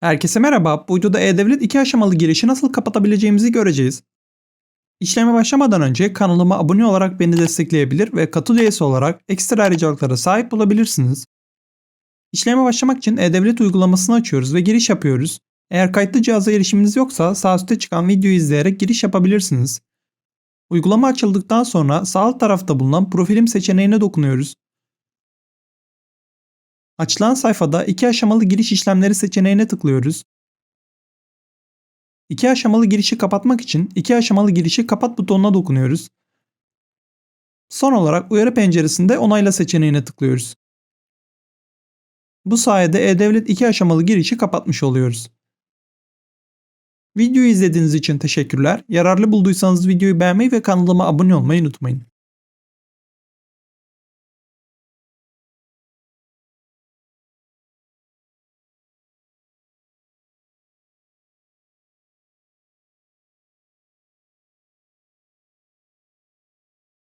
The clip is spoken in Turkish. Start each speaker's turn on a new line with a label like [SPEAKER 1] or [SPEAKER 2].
[SPEAKER 1] Herkese merhaba. Bu videoda E-Devlet iki aşamalı girişi nasıl kapatabileceğimizi göreceğiz. İşleme başlamadan önce kanalıma abone olarak beni destekleyebilir ve katıl üyesi olarak ekstra ayrıcalıklara sahip olabilirsiniz. İşleme başlamak için E-Devlet uygulamasını açıyoruz ve giriş yapıyoruz. Eğer kayıtlı cihaza erişiminiz yoksa sağ üstte çıkan videoyu izleyerek giriş yapabilirsiniz. Uygulama açıldıktan sonra sağ alt tarafta bulunan profilim seçeneğine dokunuyoruz. Açılan sayfada iki aşamalı giriş işlemleri seçeneğine tıklıyoruz. İki aşamalı girişi kapatmak için iki aşamalı girişi kapat butonuna dokunuyoruz. Son olarak uyarı penceresinde onayla seçeneğine tıklıyoruz. Bu sayede E-Devlet iki aşamalı girişi kapatmış oluyoruz. Videoyu izlediğiniz için teşekkürler. Yararlı bulduysanız videoyu beğenmeyi ve kanalıma abone olmayı unutmayın.